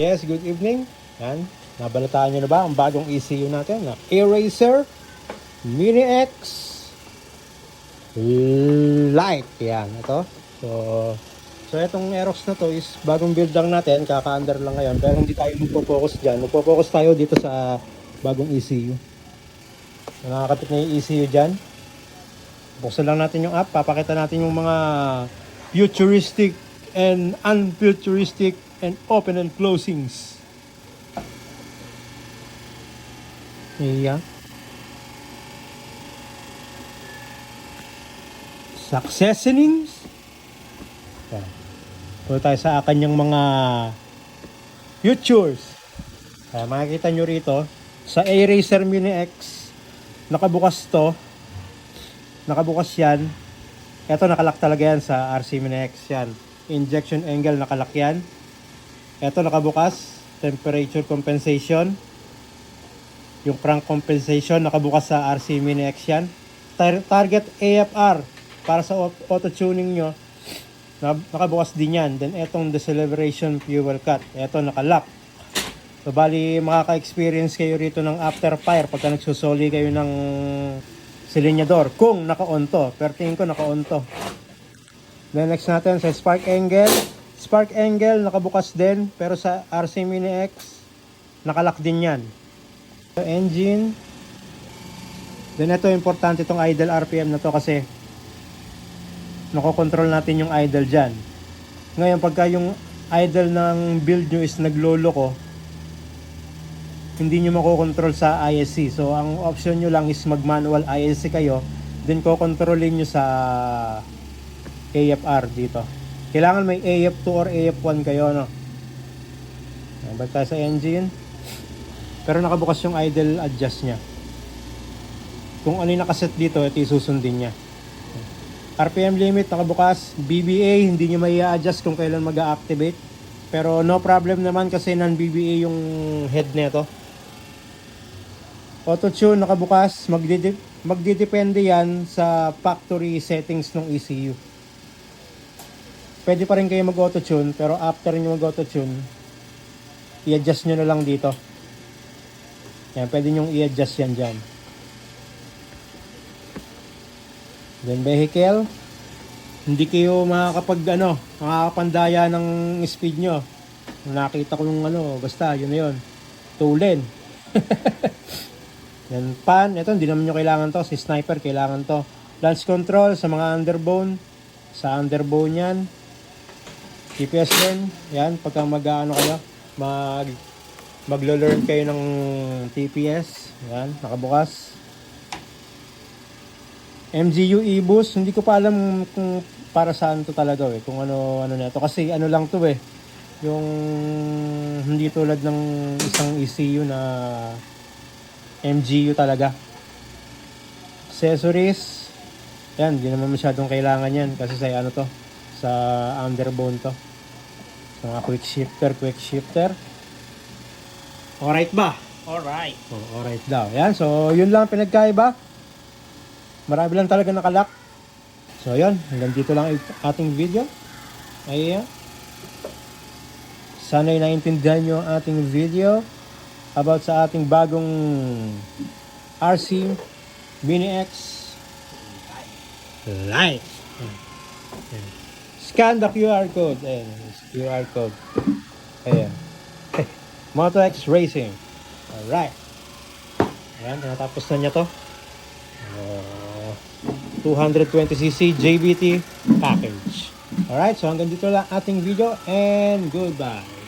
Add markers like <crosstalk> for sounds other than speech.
Yes, good evening. Yan. Nabalataan nyo na ba ang bagong ECU natin na Eraser Mini X Lite. Yan, ito. So, so itong Aerox na to is bagong build lang natin. Kaka-under lang ngayon. Pero hindi tayo magpo-focus dyan. Magpo-focus tayo dito sa bagong ECU. Nakakapit na yung ECU dyan. Buksan lang natin yung app. Papakita natin yung mga futuristic and unfuturistic and open and closings. Iya. Successionings. Punta tayo sa kanyang mga futures. Kaya makikita nyo rito, sa A-Racer Mini X, nakabukas to. Nakabukas yan. Ito nakalak talaga yan sa RC Mini X yan. Injection angle nakalak yan. Ito nakabukas. Temperature compensation. Yung crank compensation nakabukas sa RC Mini X yan. Tar- target AFR para sa au- auto-tuning nyo. na- Nakabukas din yan. Then etong deceleration fuel cut. Ito nakalock. So bali makaka-experience kayo rito ng after fire pagka nagsusoli kayo ng silinyador kung naka-on to. Pero tingin ko naka-on to. Then next natin sa spark angle. Spark angle nakabukas din pero sa RC Mini X nakalock din yan. So, engine. Then ito importante itong idle RPM na to kasi nakokontrol natin yung idle dyan. Ngayon pagka yung idle ng build nyo is naglolo ko, hindi nyo makokontrol sa ISC. So, ang option nyo lang is mag-manual ISC kayo. Then, kokontrolin nyo sa AFR dito. Kailangan may AF2 or AF1 kayo, no? Balik tayo sa engine. Pero nakabukas yung idle adjust niya. Kung ano yung nakaset dito, ito susundin niya. RPM limit nakabukas. BBA, hindi nyo may adjust kung kailan mag-activate. Pero no problem naman kasi non-BBA yung head nito. Auto-tune nakabukas, magdide magdidepende yan sa factory settings ng ECU. Pwede pa rin kayo mag-auto-tune, pero after nyo mag-auto-tune, i-adjust nyo na lang dito. Yan, pwede nyo i-adjust yan dyan. Then vehicle, hindi kayo makakapag ano, makakapandaya ng speed nyo. Nakita ko yung ano, basta yun na yun. Tulin. <laughs> Yan pan, ito hindi naman nyo kailangan to. Si sniper kailangan to. Launch control sa mga underbone. Sa underbone yan. GPS din. Yan, pagka mag ano kayo, mag maglo-learn kayo ng TPS. Yan, nakabukas. MGU e-boost, hindi ko pa alam kung para saan to talaga eh, kung ano ano na to kasi ano lang to eh. Yung hindi tulad ng isang ECU na MGU talaga. Accessories. Yan, hindi naman masyadong kailangan yan kasi sa ano to, sa underbone to. Mga quick shifter, quick shifter. Alright ba? Alright. Oh, alright daw. Yan, so yun lang ang pinagkaiba. Marami lang talaga nakalak. So yun, hanggang dito lang ang ating video. Ayan. Sana'y naintindihan nyo ang ating video about sa ating bagong RC Mini X Lite. Ayan. Scan the QR code. Ayan, <laughs> QR code. Ayan. Moto X Racing. Alright. Ayan, natapos na niya to. Uh, 220cc JBT package. Alright, so hanggang dito lang ating video and goodbye.